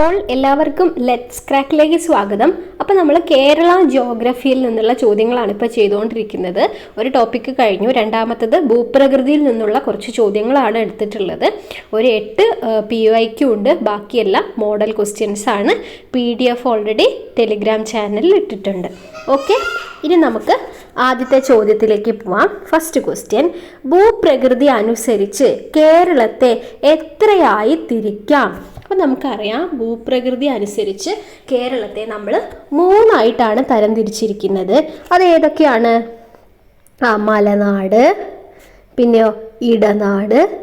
അപ്പോൾ എല്ലാവർക്കും ലെറ്റ്സ് ക്രാക്കിലേക്ക് സ്വാഗതം. അപ്പോൾ നമ്മൾ കേരള ജോഗ്രഫിയിൽ നിന്നുള്ള ചോദ്യങ്ങളാണ് ഇപ്പോൾ ചെയ്തുകൊണ്ടിരിക്കുന്നത്. ഒരു ടോപ്പിക്ക് കഴിഞ്ഞു. രണ്ടാമത്തത് ഭൂപ്രകൃതിയിൽ നിന്നുള്ള കുറച്ച് ചോദ്യങ്ങളാണ് എടുത്തിട്ടുള്ളത്. ഒരു എട്ട് പി യു ഐക്കും ഉണ്ട്. ബാക്കിയെല്ലാം മോഡൽ ക്വസ്റ്റ്യൻസ് ആണ്. P D F already Telegram ചാനലിൽ ഇട്ടിട്ടുണ്ട്. ഓക്കെ ഇനി നമുക്ക് ആദ്യത്തെ ചോദ്യത്തിലേക്ക് പോവാം. ഫസ്റ്റ് ക്വസ്റ്റ്യൻ ഭൂപ്രകൃതി അനുസരിച്ച് കേരളത്തെ എത്രയായി തിരിക്കാം? അപ്പം നമുക്കറിയാം ഭൂപ്രകൃതി അനുസരിച്ച് കേരളത്തെ നമ്മൾ മൂന്നായിട്ടാണ് തരംതിരിച്ചിരിക്കുന്നത്. അത് ഏതൊക്കെയാണ്? ആ മലനാട് പിന്നെ ഇടനാട്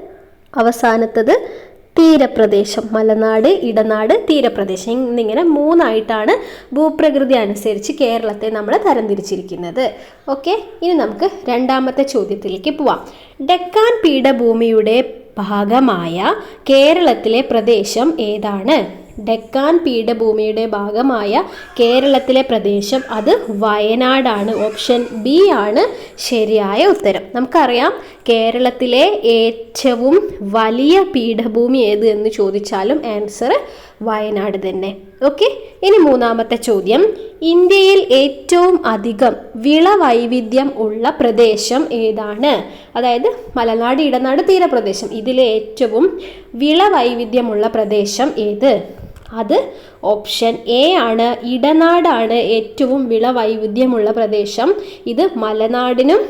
അവസാനത്തത് തീരപ്രദേശം. മലനാട് ഇടനാട് തീരപ്രദേശം എന്നിങ്ങനെ മൂന്നായിട്ടാണ് ഭൂപ്രകൃതി അനുസരിച്ച് കേരളത്തെ നമ്മൾ തരംതിരിച്ചിരിക്കുന്നത്. ഓക്കെ ഇനി നമുക്ക് രണ്ടാമത്തെ ചോദ്യത്തിലേക്ക് പോവാം. ഡെക്കാൻ പീഠഭൂമിയുടെ ഭാഗമായ കേരളത്തിലെ പ്രദേശം ഏതാണ്? ഡെക്കാൻ പീഠഭൂമിയുടെ ഭാഗമായ കേരളത്തിലെ പ്രദേശം അത് വയനാടാണ്. ഓപ്ഷൻ ബി ആണ് ശരിയായ ഉത്തരം. നമുക്കറിയാം കേരളത്തിലെ ഏറ്റവും വലിയ പീഠഭൂമി ഏത് എന്ന് ചോദിച്ചാലും ആൻസർ വയനാട് തന്നെ. ഓക്കെ ഇനി മൂന്നാമത്തെ ചോദ്യം. ഇന്ത്യയിൽ ഏറ്റവും അധികം വിളവൈവിധ്യം ഉള്ള പ്രദേശം ഏതാണ്? അതായത് മലനാട് ഇടനാട് തീരപ്രദേശം. ഇതിലെ ഏറ്റവും വിളവൈവിധ്യമുള്ള പ്രദേശം ഏത്? അത് ഓപ്ഷൻ എ ആണ്. ഇടനാടാണ് ഏറ്റവും വിളവൈവിധ്യമുള്ള പ്രദേശം. ഇത് മലനാടിനും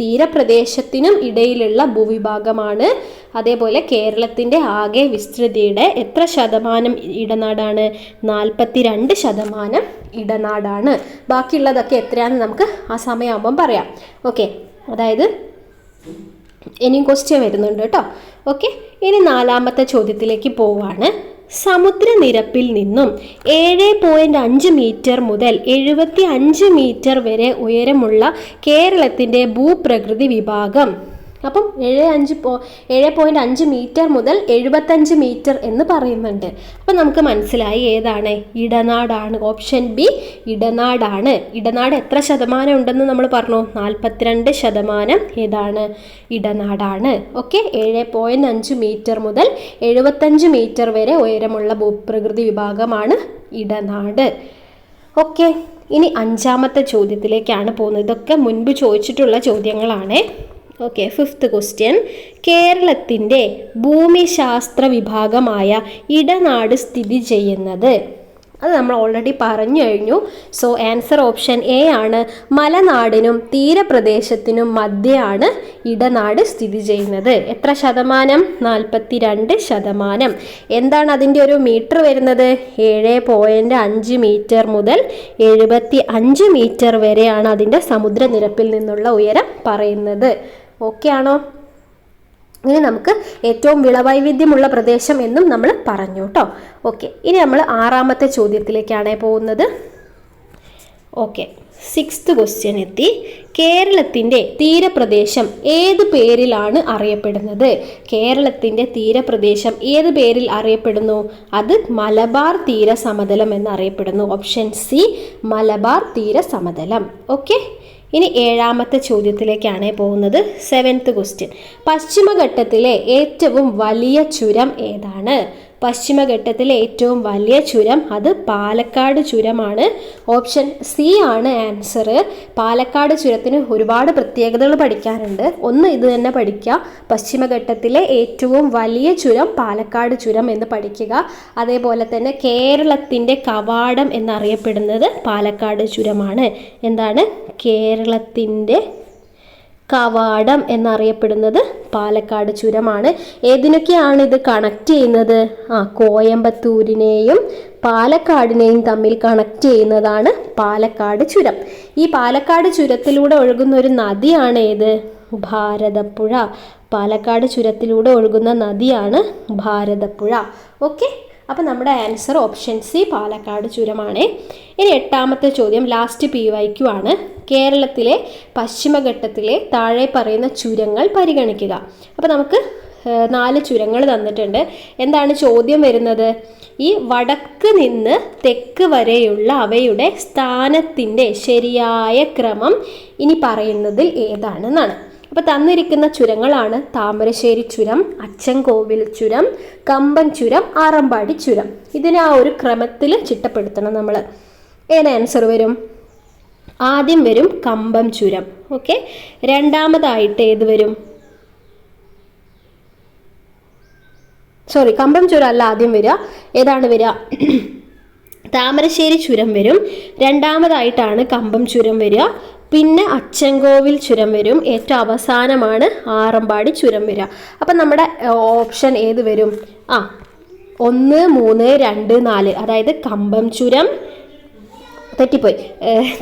തീരപ്രദേശത്തിനും ഇടയിലുള്ള ഭൂവിഭാഗമാണ്. അതേപോലെ കേരളത്തിന്റെ ആകെ വിസ്തൃതിയുടെ എത്ര ശതമാനം ഇടനാടാണ്? നാൽപ്പത്തി രണ്ട് ശതമാനം ഇടനാടാണ്. ബാക്കിയുള്ളതൊക്കെ എത്രയാണെന്ന് നമുക്ക് ആ സമയമാകുമ്പം പറയാം. ഓക്കെ അതായത് ഇനിയും ക്വസ്റ്റ്യൻ വരുന്നുണ്ട് കേട്ടോ. ഓക്കെ ഇനി നാലാമത്തെ ചോദ്യത്തിലേക്ക് പോവാണ്. സമുദ്രനിരപ്പിൽ നിന്നും ഏഴ് പോയിന്റ് അഞ്ച് മീറ്റർ മുതൽ എഴുപത്തി അഞ്ച് മീറ്റർ വരെ ഉയരമുള്ള കേരളത്തിന്റെ ഭൂപ്രകൃതി വിഭാഗം. അപ്പം ഏഴ് അഞ്ച് പോ ഏഴ് പോയിന്റ് അഞ്ച് മീറ്റർ മുതൽ എഴുപത്തഞ്ച് മീറ്റർ എന്ന് പറയുന്നുണ്ട്. അപ്പം നമുക്ക് മനസ്സിലായി ഏതാണ്? ഇടനാടാണ്. ഓപ്ഷൻ ബി ഇടനാടാണ്. ഇടനാട് എത്ര ശതമാനം ഉണ്ടെന്ന് നമ്മൾ പറഞ്ഞു? നാൽപ്പത്തിരണ്ട് ശതമാനം ഏതാണ്? ഇടനാടാണ്. ഓക്കെ ഏഴ് പോയിന്റ് അഞ്ച് മീറ്റർ മുതൽ എഴുപത്തഞ്ച് മീറ്റർ വരെ ഉയരമുള്ള ഭൂപ്രകൃതി വിഭാഗമാണ് ഇടനാട്. ഓക്കെ ഇനി അഞ്ചാമത്തെ ചോദ്യത്തിലേക്കാണ് പോകുന്നത്. ഇതൊക്കെ മുൻപ് ചോദിച്ചിട്ടുള്ള ചോദ്യങ്ങളാണ്. ഓക്കെ ഫിഫ്ത്ത് ക്വസ്റ്റ്യൻ കേരളത്തിന്റെ ഭൂമിശാസ്ത്ര വിഭാഗമായ ഇടനാട് സ്ഥിതി ചെയ്യുന്നത്? അത് നമ്മൾ ഓൾറെഡി പറഞ്ഞു കഴിഞ്ഞു. സോ ആൻസർ ഓപ്ഷൻ എ ആണ്. മലനാടിനും തീരപ്രദേശത്തിനും മധ്യയാണ് ഇടനാട് സ്ഥിതി ചെയ്യുന്നത്. എത്ര ശതമാനം? നാൽപ്പത്തി രണ്ട് ശതമാനം. എന്താണ് അതിന്റെ ഒരു മീറ്റർ വരുന്നത്? ഏഴ് പോയിന്റ് അഞ്ച് മീറ്റർ മുതൽ എഴുപത്തി അഞ്ച് മീറ്റർ വരെയാണ് അതിന്റെ സമുദ്രനിരപ്പിൽ നിന്നുള്ള ഉയരം പറയുന്നത്. ഓക്കെ ആണോ? ഇനി നമുക്ക് ഏറ്റവും വിളവൈവിധ്യമുള്ള പ്രദേശം എന്നും നമ്മൾ പറഞ്ഞു കേട്ടോ. ഓക്കെ ഇനി നമ്മൾ ആറാമത്തെ ചോദ്യത്തിലേക്കാണ് പോകുന്നത്. ഓക്കെ സിക്സ്ത് ക്വസ്റ്റ്യൻ എത്തി. കേരളത്തിന്റെ തീരപ്രദേശം ഏത് പേരിലാണ് അറിയപ്പെടുന്നത്? കേരളത്തിന്റെ തീരപ്രദേശം ഏത് പേരിൽ അറിയപ്പെടുന്നു? അത് മലബാർ തീരസമതലം എന്നറിയപ്പെടുന്നു. ഓപ്ഷൻ സി മലബാർ തീരസമതലം. ഓക്കെ ഇനി ഏഴാമത്തെ ചോദ്യത്തിലേക്കാണ് പോകുന്നത്. സെവൻത്ത് ക്വസ്റ്റ്യൻ പശ്ചിമഘട്ടത്തിലെ ഏറ്റവും വലിയ ചുരം ഏതാണ്? പശ്ചിമഘട്ടത്തിലെ ഏറ്റവും വലിയ ചുരം അത് പാലക്കാട് ചുരമാണ്. ഓപ്ഷൻ സി ആണ് ആൻസർ പാലക്കാട് ചുരത്തിന് ഒരുപാട് പ്രത്യേകതകൾ പഠിക്കാനുണ്ട്. ഒന്ന് ഇത് തന്നെ പഠിക്കുക. പശ്ചിമഘട്ടത്തിലെ ഏറ്റവും വലിയ ചുരം പാലക്കാട് ചുരം എന്ന് പഠിക്കുക. അതേപോലെ തന്നെ കേരളത്തിന്റെ കവാടം എന്നറിയപ്പെടുന്നത് പാലക്കാട് ചുരമാണ്. എന്താണ്? കേരളത്തിന്റെ കവാടം എന്നറിയപ്പെടുന്നത് പാലക്കാട് ചുരമാണ്. ഏതിനൊക്കെയാണ് ഇത് കണക്ട് ചെയ്യുന്നത്? ആ കോയമ്പത്തൂരിനെയും പാലക്കാടിനെയും തമ്മിൽ കണക്ട് ചെയ്യുന്നതാണ് പാലക്കാട് ചുരം. ഈ പാലക്കാട് ചുരത്തിലൂടെ ഒഴുകുന്ന ഒരു നദിയാണ് ഏത്? ഭാരതപ്പുഴ. പാലക്കാട് ചുരത്തിലൂടെ ഒഴുകുന്ന നദിയാണ് ഭാരതപ്പുഴ. ഓക്കെ? അപ്പോൾ നമ്മുടെ ആൻസർ ഓപ്ഷൻ സി പാലക്കാട് ചുരമാണ്. ഇനി എട്ടാമത്തെ ചോദ്യം ലാസ്റ്റ് പി വൈക്കു ആണ്. കേരളത്തിലെ പശ്ചിമഘട്ടത്തിലെ താഴെ പറയുന്ന ചുരങ്ങൾ പരിഗണിക്കുക. അപ്പോൾ നമുക്ക് നാല് ചുരങ്ങൾ തന്നിട്ടുണ്ട്. എന്താണ് ചോദ്യം വരുന്നത്? ഈ വടക്ക് നിന്ന് തെക്ക് വരെയുള്ള അവയുടെ സ്ഥാനത്തിന്റെ ശരിയായ ക്രമം ഇനി പറയുന്നതിൽ ഏതാണെന്നാണ്. അപ്പോൾ തന്നിരിക്കുന്ന ചുരങ്ങളാണ് താമരശ്ശേരി ചുരം അച്ചൻകോവിൽ ചുരം കമ്പൻ ചുരം ആറമ്പാടി ചുരം. ഇതിനെ ആ ഒരു ക്രമത്തിൽ ചിട്ടപ്പെടുത്തണം നമ്മൾ ഏത് ആൻസർ വരും? ആദ്യം വരും കമ്പം ചുരം. ഓക്കെ? രണ്ടാമതായിട്ട് ഏത് വരും? സോറി കമ്പം ചുരം അല്ല ആദ്യം വരിക ഏതാണ് വരിക താമരശ്ശേരി ചുരം വരും. രണ്ടാമതായിട്ടാണ് കമ്പം ചുരം വരിക പിന്നെ അച്ചൻകോവിൽ ചുരം വരും. ഏറ്റവും അവസാനമാണ് ആറമ്പാടി ചുരം വരിക അപ്പം നമ്മുടെ ഓപ്ഷൻ ഏത് വരും? ആ ഒന്ന് മൂന്ന് രണ്ട് നാല്. അതായത് കമ്പം ചുരം തെറ്റിപ്പോയി.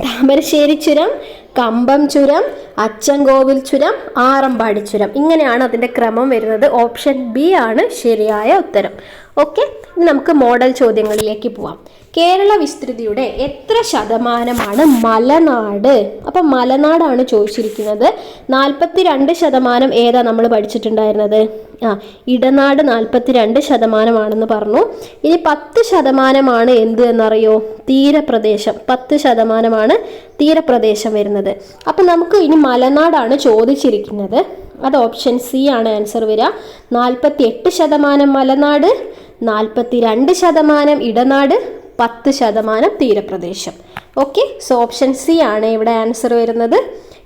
താമരശ്ശേരി ചുരം കമ്പം ചുരം അച്ചൻകോവിൽ ചുരം ആറമ്പാടി ചുരം. ഇങ്ങനെയാണ് അതിന്റെ ക്രമം വരുന്നത്. ഓപ്ഷൻ ബി ആണ് ശരിയായ ഉത്തരം. ഓക്കെ നമുക്ക് മോഡൽ ചോദ്യങ്ങളിലേക്ക് പോവാം. കേരള വിസ്തൃതിയുടെ എത്ര ശതമാനമാണ് മലനാട്? അപ്പം മലനാടാണ് ചോദിച്ചിരിക്കുന്നത്. നാൽപ്പത്തി രണ്ട് ശതമാനം ഏതാ നമ്മൾ പഠിച്ചിട്ടുണ്ടായിരുന്നത്? ആ ഇടനാട് നാൽപ്പത്തി രണ്ട് ശതമാനമാണെന്ന് പറഞ്ഞു. ഇനി പത്ത് ശതമാനമാണ് എന്ത് എന്നറിയോ? തീരപ്രദേശം. പത്ത് ശതമാനമാണ് തീരപ്രദേശം വരുന്നത്. അപ്പം നമുക്ക് ഇനി മലനാടാണ് ചോദിച്ചിരിക്കുന്നത്. അത് ഓപ്ഷൻ സി ആണ് ആൻസർ വരിക. നാൽപ്പത്തി എട്ട് ശതമാനം മലനാട് നാൽപ്പത്തി രണ്ട് ശതമാനം ഇടനാട് പത്ത് ശതമാനം തീരപ്രദേശം. ഓക്കെ സോ ഓപ്ഷൻ സി ആണ് ഇവിടെ ആൻസർ വരുന്നത്.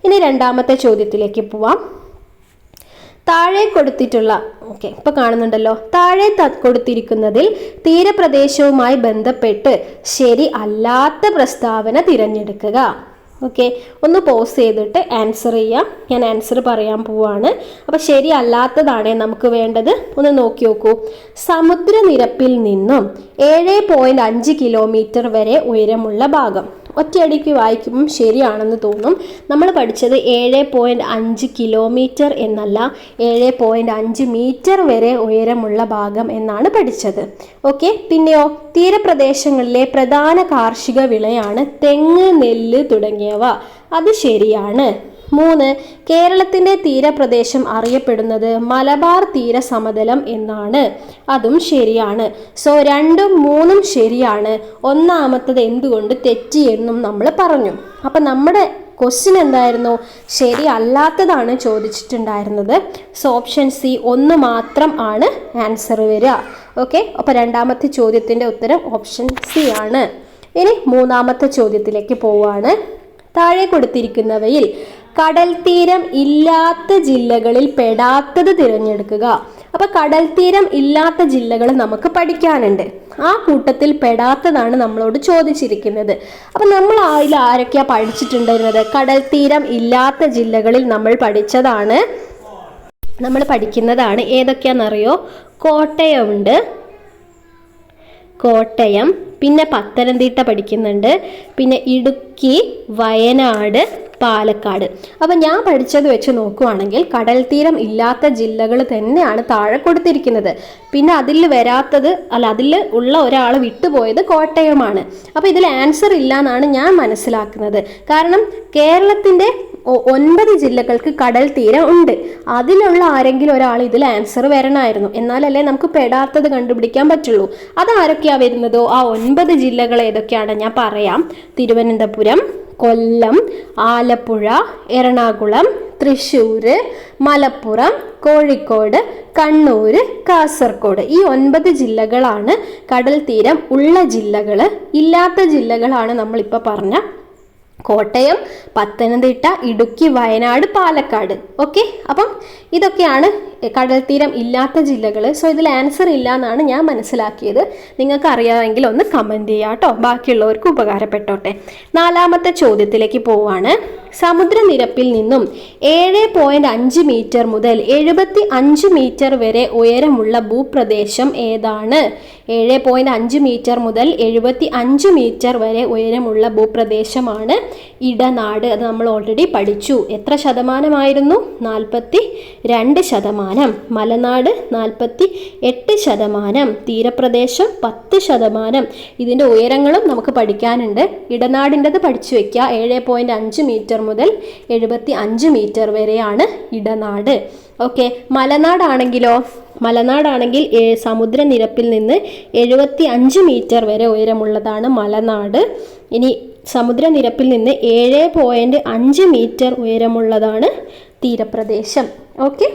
ഇനി രണ്ടാമത്തെ ചോദ്യത്തിലേക്ക് പോവാം. താഴെ കൊടുത്തിട്ടുള്ള ഓക്കെ ഇപ്പോൾ കാണുന്നുണ്ടല്ലോ. താഴെ കൊടുത്തിരിക്കുന്നതിൽ തീരപ്രദേശവുമായി ബന്ധപ്പെട്ട് ശരി അല്ലാത്ത പ്രസ്താവന തിരഞ്ഞെടുക്കുക. ഓക്കെ ഒന്ന് പോസ് ചെയ്തിട്ട് ആൻസർ ചെയ്യാം. ഞാൻ ആൻസർ പറയാൻ പോവാണ്. അപ്പോൾ ശരിയല്ലാത്തതാണേ നമുക്ക് വേണ്ടത്. ഒന്ന് നോക്കി നോക്കൂ. സമുദ്രനിരപ്പിൽ നിന്നും ഏഴ് പോയിന്റ് അഞ്ച് കിലോമീറ്റർ വരെ ഉയരമുള്ള ഭാഗം. ഒറ്റയടിക്ക് വായിക്കുമ്പം ശരിയാണെന്ന് തോന്നും. നമ്മൾ പഠിച്ചത് ഏഴ് പോയിന്റ് അഞ്ച് കിലോമീറ്റർ എന്നല്ല ഏഴ് പോയിന്റ് അഞ്ച് മീറ്റർ വരെ ഉയരമുള്ള ഭാഗം എന്നാണ് പഠിച്ചത്. ഓക്കെ? പിന്നെയോ തീരപ്രദേശങ്ങളിലെ പ്രധാന കാർഷിക വിളയാണ് തെങ്ങ് നെല്ല് തുടങ്ങിയവ. അത് ശരിയാണ്. മൂന്ന് കേരളത്തിന്റെ തീരപ്രദേശം അറിയപ്പെടുന്നത് മലബാർ തീരസമതലം എന്നാണ്. അതും ശരിയാണ്. സോ രണ്ടും മൂന്നും ശരിയാണ്. ഒന്നാമത്തത് എന്തുകൊണ്ട് തെറ്റി എന്നും നമ്മൾ പറഞ്ഞു. അപ്പം നമ്മുടെ ക്വസ്റ്റ്യൻ എന്തായിരുന്നു? ശരി അല്ലാത്തതാണ് ചോദിച്ചിട്ടുണ്ടായിരുന്നത്. സോ ഓപ്ഷൻ സി ഒന്ന് മാത്രം ആണ് ആൻസർ വരിക. ഓക്കെ അപ്പോൾ രണ്ടാമത്തെ ചോദ്യത്തിന്റെ ഉത്തരം ഓപ്ഷൻ സി ആണ്. ഇനി മൂന്നാമത്തെ ചോദ്യത്തിലേക്ക് പോവാണ്. താഴെ കൊടുത്തിരിക്കുന്നവയിൽ കടൽ തീരം ഇല്ലാത്ത ജില്ലകളിൽ പെടാത്തത് തിരഞ്ഞെടുക്കുക. അപ്പൊ കടൽ തീരം ഇല്ലാത്ത ജില്ലകൾ നമുക്ക് പഠിക്കാനുണ്ട്. ആ കൂട്ടത്തിൽ പെടാത്തതാണ് നമ്മളോട് ചോദിച്ചിരിക്കുന്നത്. അപ്പൊ നമ്മൾ അതിൽ ആരൊക്കെയാ പഠിച്ചിട്ടുണ്ടായിരുന്നത്? കടൽ തീരം ഇല്ലാത്ത ജില്ലകളിൽ നമ്മൾ പഠിച്ചതാണ്. നമ്മൾ പഠിക്കുന്നതാണ് ഏതൊക്കെയാണെന്നറിയോ കോട്ടയമുണ്ട്. കോട്ടയം പിന്നെ പത്തനംതിട്ട പഠിക്കുന്നുണ്ട് പിന്നെ ഇടുക്കി വയനാട് പാലക്കാട്. അപ്പം ഞാൻ പഠിച്ചത് വെച്ച് നോക്കുവാണെങ്കിൽ കടൽ തീരം ഇല്ലാത്ത ജില്ലകൾ തന്നെയാണ് താഴെ കൊടുത്തിരിക്കുന്നത്. പിന്നെ അതിൽ വരാത്തത് അല്ല അതിൽ ഉള്ള ഒരാൾ വിട്ടുപോയത് കോട്ടയമാണ്. അപ്പോൾ ഇതിൽ ആൻസർ ഇല്ല എന്നാണ് ഞാൻ മനസ്സിലാക്കുന്നത്. കാരണം കേരളത്തിന്റെ ഒൻപത് ജില്ലകൾക്ക് കടൽ തീരം ഉണ്ട്. അതിലുള്ള ആരെങ്കിലും ഒരാൾ ഇതിൽ ആൻസർ വരണമായിരുന്നു എന്നാലല്ലേ നമുക്ക് പെടാത്തത് കണ്ടുപിടിക്കാൻ പറ്റുള്ളൂ. അതാരൊക്കെയാ വരുന്നതോ? ആ ഒൻപത് ജില്ലകൾ ഏതൊക്കെയാണ്? ഞാൻ പറയാം. തിരുവനന്തപുരം കൊല്ലം ആലപ്പുഴ എറണാകുളം തൃശ്ശൂർ മലപ്പുറം കോഴിക്കോട് കണ്ണൂർ കാസർഗോഡ്. ഈ ഒൻപത് ജില്ലകളാണ് കടൽ തീരം ഉള്ള ജില്ലകൾ. ഇല്ലാത്ത ജില്ലകളാണ് നമ്മളിപ്പോൾ പറഞ്ഞ കോട്ടയം പത്തനംതിട്ട ഇടുക്കി വയനാട് പാലക്കാട്. ഓക്കെ അപ്പം ഇതൊക്കെയാണ് കടൽ തീരം ഇല്ലാത്ത ജില്ലകൾ സോ ഇതിൽ ആൻസർ ഇല്ല എന്നാണ് ഞാൻ മനസ്സിലാക്കിയത്. നിങ്ങൾക്ക് അറിയാമെങ്കിൽ ഒന്ന് കമന്റ് ചെയ്യുക കേട്ടോ. ബാക്കിയുള്ളവർക്ക് ഉപകാരപ്പെട്ടോട്ടെ. നാലാമത്തെ ചോദ്യത്തിലേക്ക് പോവാണ്. സമുദ്രനിരപ്പിൽ നിന്നും ഏഴ് പോയിന്റ് അഞ്ച് മീറ്റർ മുതൽ എഴുപത്തി അഞ്ച് മീറ്റർ വരെ ഉയരമുള്ള ഭൂപ്രദേശം ഏതാണ്? ഏഴ് പോയിന്റ് അഞ്ച് മീറ്റർ മുതൽ എഴുപത്തി അഞ്ച് മീറ്റർ വരെ ഉയരമുള്ള ഭൂപ്രദേശമാണ് ഇടനാട് അത് നമ്മൾ ഓൾറെഡി പഠിച്ചു. എത്ര ശതമാനമായിരുന്നു? നാൽപ്പത്തി രണ്ട് ശതമാനം. മലനാട് നാൽപ്പത്തി എട്ട് ശതമാനം. തീരപ്രദേശം പത്ത് ശതമാനം. ഇതിന്റെ ഉയരങ്ങളും നമുക്ക് പഠിക്കാനുണ്ട്. ഇടനാടിന്റെത് പഠിച്ചു വെക്കുക. ഏഴ് പോയിന്റ് അഞ്ച് മീറ്റർ മുതൽ എഴുപത്തി അഞ്ച് മീറ്റർ വരെയാണ് ഇടനാട്. ഓക്കെ മലനാടാണെങ്കിലോ? മലനാടാണെങ്കിൽ സമുദ്രനിരപ്പിൽ നിന്ന് എഴുപത്തി അഞ്ച് മീറ്റർ വരെ ഉയരമുള്ളതാണ് മലനാട്. ഇനി സമുദ്രനിരപ്പിൽ നിന്ന് ഏഴ് പോയിന്റ് അഞ്ച് മീറ്റർ ഉയരമുള്ളതാണ് തീരപ്രദേശം. ഓക്കെ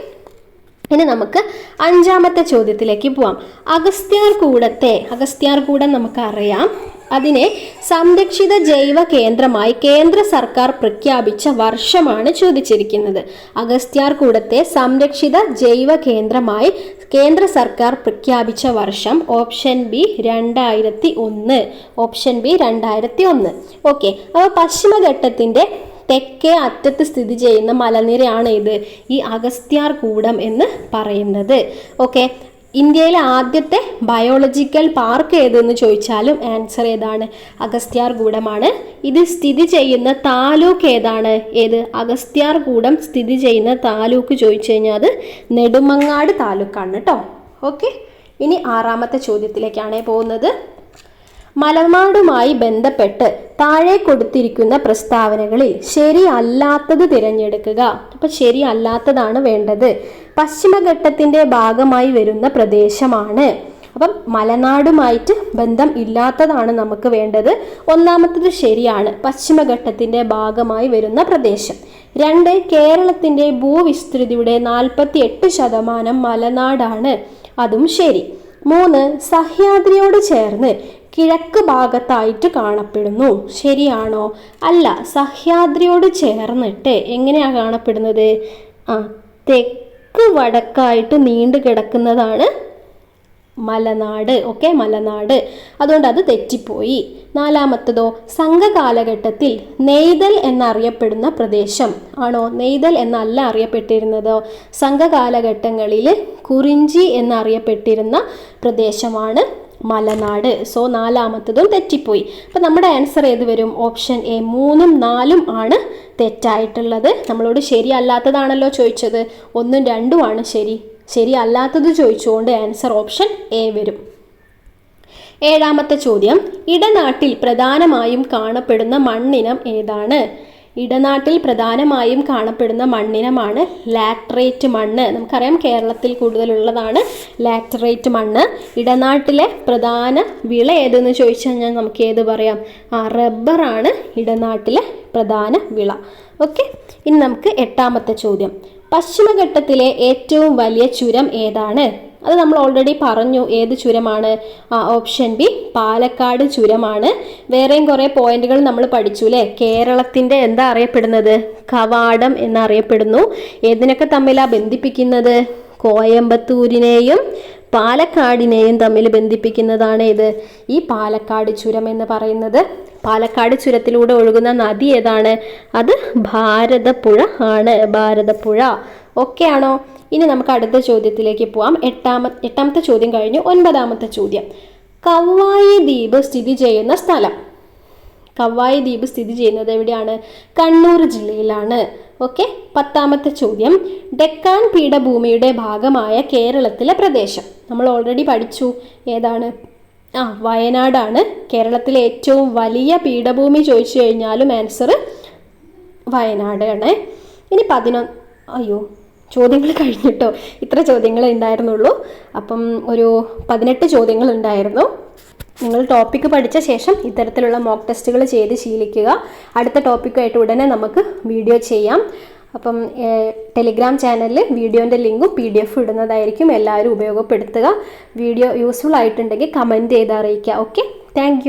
ഇനി നമുക്ക് അഞ്ചാമത്തെ ചോദ്യത്തിലേക്ക് പോവാം. അഗസ്ത്യാർ കൂടത്തെ അഗസ്ത്യാർ കൂടം നമുക്കറിയാം. അതിനെ സംരക്ഷിത ജൈവ കേന്ദ്രമായി കേന്ദ്ര സർക്കാർ പ്രഖ്യാപിച്ച വർഷമാണ് ചോദിച്ചിരിക്കുന്നത്. അഗസ്ത്യാർ കൂടത്തെ സംരക്ഷിത ജൈവ കേന്ദ്രമായി കേന്ദ്ര സർക്കാർ പ്രഖ്യാപിച്ച വർഷം ഓപ്ഷൻ ബി രണ്ടായിരത്തി ഒന്ന് ഓപ്ഷൻ ബി രണ്ടായിരത്തി ഒന്ന് ഓക്കെ അപ്പോൾ പശ്ചിമഘട്ടത്തിന്റെ തെക്കേ അറ്റത്ത് സ്ഥിതി ചെയ്യുന്ന മലനിരയാണ് ഇത് ഈ അഗസ്ത്യാർ കൂടം എന്ന് പറയുന്നത്. ഓക്കെ ഇന്ത്യയിലെ ആദ്യത്തെ ബയോളജിക്കൽ പാർക്ക് ഏതെന്ന് ചോദിച്ചാലും ആൻസർ ഏതാണ്? അഗസ്ത്യാർകൂടമാണ് ഇത് സ്ഥിതി ചെയ്യുന്ന താലൂക്ക് ഏതാണ്? ഏത്? അഗസ്ത്യാർകൂടം സ്ഥിതി ചെയ്യുന്ന താലൂക്ക് ചോദിച്ചു കഴിഞ്ഞാൽ അത് നെടുമങ്ങാട് താലൂക്കാണ് കേട്ടോ ഓക്കെ ഇനി ആറാമത്തെ ചോദ്യത്തിലേക്കാണ് പോകുന്നത്. മലനാടുമായി ബന്ധപ്പെട്ട് താഴെ കൊടുത്തിരിക്കുന്ന പ്രസ്താവനകളിൽ ശരിയല്ലാത്തത് തിരഞ്ഞെടുക്കുക. അപ്പം ശരിയല്ലാത്തതാണ് വേണ്ടത്. പശ്ചിമഘട്ടത്തിന്റെ ഭാഗമായി വരുന്ന പ്രദേശമാണ്. അപ്പം മലനാടുമായിട്ട് ബന്ധം ഇല്ലാത്തതാണ് നമുക്ക് വേണ്ടത്. ഒന്നാമത്തത് ശരിയാണ്. പശ്ചിമഘട്ടത്തിന്റെ ഭാഗമായി വരുന്ന പ്രദേശം. രണ്ട് കേരളത്തിന്റെ ഭൂവിസ്തൃതിയുടെ നാൽപ്പത്തി എട്ട് ശതമാനം മലനാടാണ്. അതും ശരി. മൂന്ന് സഹ്യാദ്രിയോട് ചേർന്ന് കിഴക്ക് ഭാഗത്തായിട്ട് കാണപ്പെടുന്നു. ശരിയാണോ? അല്ല സഹ്യാദ്രിയോട് ചേർന്നിട്ട് എങ്ങനെയാണ് കാണപ്പെടുന്നത്? ആ തെക്ക് വടക്കായിട്ട് നീണ്ടു കിടക്കുന്നതാണ് മലനാട്. ഓക്കെ മലനാട്. അതുകൊണ്ട് അത് തെറ്റിപ്പോയി. നാലാമത്തതോ സംഘകാലഘട്ടത്തിൽ നെയ്തൽ എന്നറിയപ്പെടുന്ന പ്രദേശം. ആണോ? നെയ്തൽ എന്നല്ല അറിയപ്പെട്ടിരുന്നതോ. സംഘകാലഘട്ടങ്ങളിൽ കുറിഞ്ചി എന്നറിയപ്പെട്ടിരുന്ന പ്രദേശമാണ് മലനാട്. സോ നാലാമത്തതും തെറ്റിപ്പോയി. അപ്പം നമ്മുടെ ആൻസർ ഏത് വരും? ഓപ്ഷൻ എ മൂന്നും നാലും ആണ് തെറ്റായിട്ടുള്ളത്. നമ്മളോട് ശരിയല്ലാത്തതാണല്ലോ ചോദിച്ചത്. ഒന്നും രണ്ടും ആണ് ശരി. ശരിയല്ലാത്തത് ചോദിച്ചുകൊണ്ട് ആൻസർ ഓപ്ഷൻ എ വരും. ഏഴാമത്തെ ചോദ്യം. ഇടനാട്ടിൽ പ്രധാനമായും കാണപ്പെടുന്ന മണ്ണിനം ഏതാണ്? ഇടനാട്ടിൽ പ്രധാനമായും കാണപ്പെടുന്ന മണ്ണിനമാണ് ലാറ്ററേറ്റ് മണ്ണ്. നമുക്കറിയാം കേരളത്തിൽ കൂടുതലുള്ളതാണ് ലാറ്ററേറ്റ് മണ്ണ്. ഇടനാട്ടിലെ പ്രധാന വിള ഏതെന്ന് ചോദിച്ചു കഴിഞ്ഞാൽ നമുക്ക് ഏത് പറയാം? ആ റബ്ബറാണ് ഇടനാട്ടിലെ പ്രധാന വിള. ഓക്കെ ഇനി നമുക്ക് എട്ടാമത്തെ ചോദ്യം. പശ്ചിമഘട്ടത്തിലെ ഏറ്റവും വലിയ ചുരം ഏതാണ്? അത് നമ്മൾ ഓൾറെഡി പറഞ്ഞു ഏത് ചുരമാണ് ഓപ്ഷൻ ബി പാലക്കാട് ചുരമാണ്. വേറെയും കുറേ പോയിന്റുകൾ നമ്മൾ പഠിച്ചു അല്ലേ കേരളത്തിന്റെ എന്താ അറിയപ്പെടുന്നത്? കവാടം എന്നറിയപ്പെടുന്നു. ഏതിനൊക്കെ തമ്മിലാണ് ബന്ധിപ്പിക്കുന്നത്? കോയമ്പത്തൂരിനെയും പാലക്കാടിനെയും തമ്മിൽ ബന്ധിപ്പിക്കുന്നതാണ് ഇത് ഈ പാലക്കാട് ചുരം എന്ന് പറയുന്നത്. പാലക്കാട് ചുരത്തിലൂടെ ഒഴുകുന്ന നദി ഏതാണ്? അത് ഭാരതപ്പുഴ ആണ് ഭാരതപ്പുഴ. ഓക്കെ ആണോ? ഇനി നമുക്ക് അടുത്ത ചോദ്യത്തിലേക്ക് പോവാം. എട്ടാമ എട്ടാമത്തെ ചോദ്യം കഴിഞ്ഞു. ഒൻപതാമത്തെ ചോദ്യം. കവ്വായി ദ്വീപ് സ്ഥിതി ചെയ്യുന്ന സ്ഥലം. കവ്വായി ദ്വീപ് സ്ഥിതി ചെയ്യുന്നത് എവിടെയാണ്? കണ്ണൂർ ജില്ലയിലാണ്. ഓക്കെ? പത്താമത്തെ ചോദ്യം. ഡെക്കാൻ പീഠഭൂമിയുടെ ഭാഗമായ കേരളത്തിലെ പ്രദേശം. നമ്മൾ ഓൾറെഡി പഠിച്ചു. ഏതാണ്? ആ വയനാടാണ്. കേരളത്തിലെ ഏറ്റവും വലിയ പീഠഭൂമി ചോദിച്ചു കഴിഞ്ഞാലും ആൻസർ വയനാടാണ്. ഇനി പതിനൊന്ന് അയ്യോ. ചോദ്യങ്ങൾ കഴിഞ്ഞിട്ടോ? ഇത്ര ചോദ്യങ്ങൾ ഉണ്ടായിരുന്നുള്ളൂ. അപ്പം ഒരു പതിനെട്ട് ചോദ്യങ്ങൾ ഉണ്ടായിരുന്നു. നിങ്ങൾ ടോപ്പിക്ക് പഠിച്ച ശേഷം ഇത്തരത്തിലുള്ള മോക്ക് ടെസ്റ്റുകൾ ചെയ്ത് ശീലിക്കുക. അടുത്ത ടോപ്പിക്കായിട്ട് ഉടനെ നമുക്ക് വീഡിയോ ചെയ്യാം. അപ്പം ടെലിഗ്രാം ചാനലിൽ വീഡിയോന്റെ ലിങ്കും പി ഡി എഫ് ഇടുന്നതായിരിക്കും എല്ലാവരും ഉപയോഗപ്പെടുത്തുക. വീഡിയോ യൂസ്ഫുൾ ആയിട്ടുണ്ടെങ്കിൽ കമന്റ് ചെയ്ത് അറിയിക്കുക. Okay thank